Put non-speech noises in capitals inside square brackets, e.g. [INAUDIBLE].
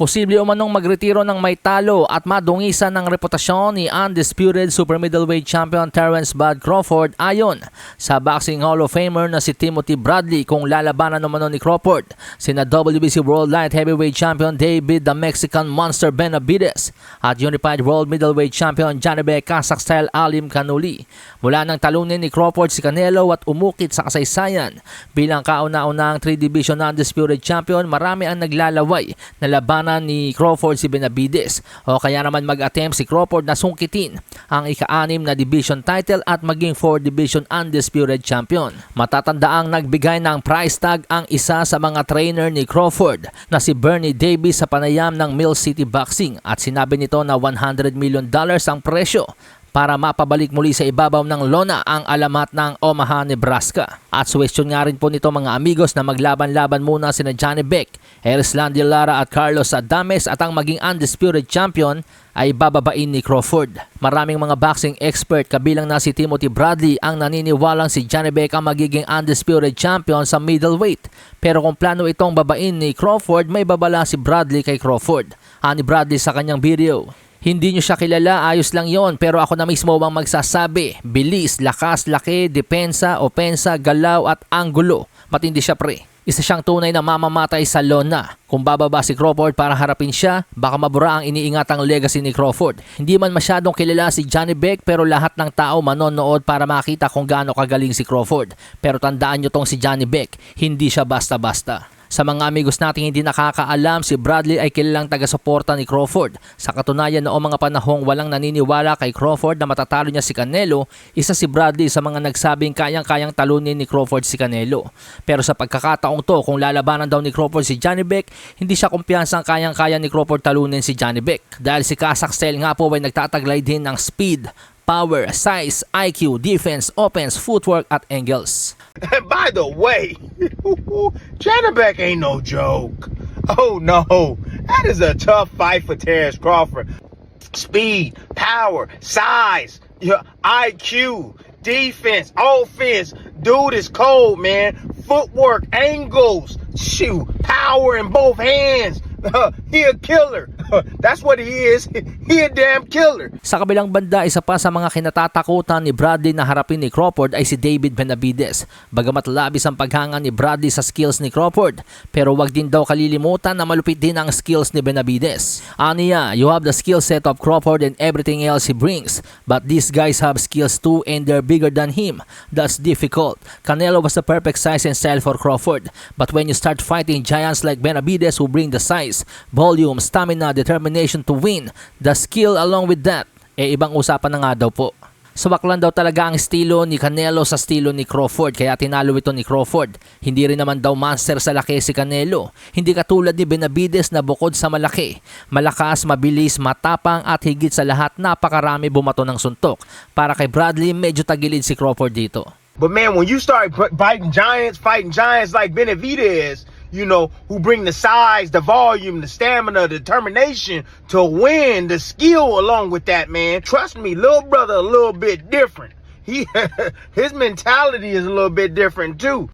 Posible umanong magretiro ng may talo at madungisan ng reputasyon ni undisputed super middleweight champion Terence Bud Crawford ayon sa Boxing Hall of Famer na si Timothy Bradley kung lalabanan umano ni Crawford sina WBC World Light Heavyweight Champion David the Mexican Monster Benavides at Unified World Middleweight Champion Janibe Kazakh Style Alim Kanuli. Mula nang talunin ni Crawford si Canelo at umukit sa kasaysayan bilang kauna-unang 3-division undisputed champion marami ang naglalaway na labanan ni Crawford si Benavides o kaya naman mag-attempt si Crawford na sungkitin ang ika-anim na division title at maging 4-division undisputed champion. Matatandaang nagbigay ng price tag ang isa sa mga trainer ni Crawford na si Bernie Davis sa panayam ng Mill City Boxing at sinabi nito na 100 million dollars ang presyo para mapabalik muli sa ibabaw ng lona ang alamat ng Omaha, Nebraska. At suwestyon nga rin po nito mga amigos na maglaban-laban muna sina Johnny Beck, Erislandy Lara at Carlos Adames at ang maging undisputed champion ay bababain ni Crawford. Maraming mga boxing expert kabilang na si Timothy Bradley ang naniniwalang si Johnny Beck ang magiging undisputed champion sa middleweight. Pero kung plano itong babain ni Crawford, may babala si Bradley kay Crawford. Ani Bradley sa kanyang video. Hindi nyo siya kilala, ayos lang yon pero ako na mismo ang magsasabi. Bilis, lakas, laki, depensa, opensa, galaw at anggulo. Matindi siya pre. Isa siyang tunay na mamamatay sa lona. Kung bababa si Crawford para harapin siya, baka mabura ang iniingatang legacy ni Crawford. Hindi man masyadong kilala si Johnny Beck pero lahat ng tao manonood para makita kung gaano kagaling si Crawford. Pero tandaan nyo tong si Johnny Beck, hindi siya basta-basta. Sa mga amigos nating hindi nakakaalam, si Bradley ay kilalang taga-suporta ni Crawford. Sa katunayan noong mga panahong walang naniniwala kay Crawford na matatalo niya si Canelo, isa si Bradley sa mga nagsabing kayang-kayang talunin ni Crawford si Canelo. Pero sa pagkakataong to, kung lalabanan daw ni Crawford si Johnny Beck, hindi siya kumpiyansang kayang-kaya ni Crawford talunin si Johnny Beck. Dahil si Kazakh Style nga po ay nagtataglay din ng speed, power, size, IQ, defense, offense, footwork at angles. [LAUGHS] By the way, [LAUGHS] Janabek ain't no joke. Oh no, that is a tough fight for Terrence Crawford. Speed, power, size, your IQ, defense, offense. Dude is cold, man. Footwork, angles, shoot, power in both hands. [LAUGHS] he a killer. [LAUGHS] That's what he is. [LAUGHS] He a damn killer. Sa kabilang banda, isa pa sa mga kinatatakutan ni Bradley na harapin ni Crawford ay si David Benavides. Bagamat labis ang paghanga ni Bradley sa skills ni Crawford, pero wag din daw kalilimutan na malupit din ang skills ni Benavides. Aniya, you have the skill set of Crawford and everything else he brings, but these guys have skills too and they're bigger than him. That's difficult. Canelo was the perfect size and style for Crawford, but when you start fighting giants like Benavides who bring the size, volume, stamina, determination to win, the skill along with that, eh ibang usapan na nga daw po. Lang daw talaga ang estilo ni Canelo sa estilo ni Crawford kaya tinalo ito ni Crawford. Hindi rin naman daw monster sa laki si Canelo. Hindi katulad ni Benavides na bukod sa malaki. Malakas, mabilis, matapang at higit sa lahat napakarami bumato ng suntok. Para kay Bradley medyo tagilid si Crawford dito. But man, when you start biting giants, fighting giants like Benavidez, you know, who bring the size, the volume, the stamina, the determination to win, the skill along with that, man. Trust me, little brother a little bit different. He [LAUGHS] his mentality is a little bit different too.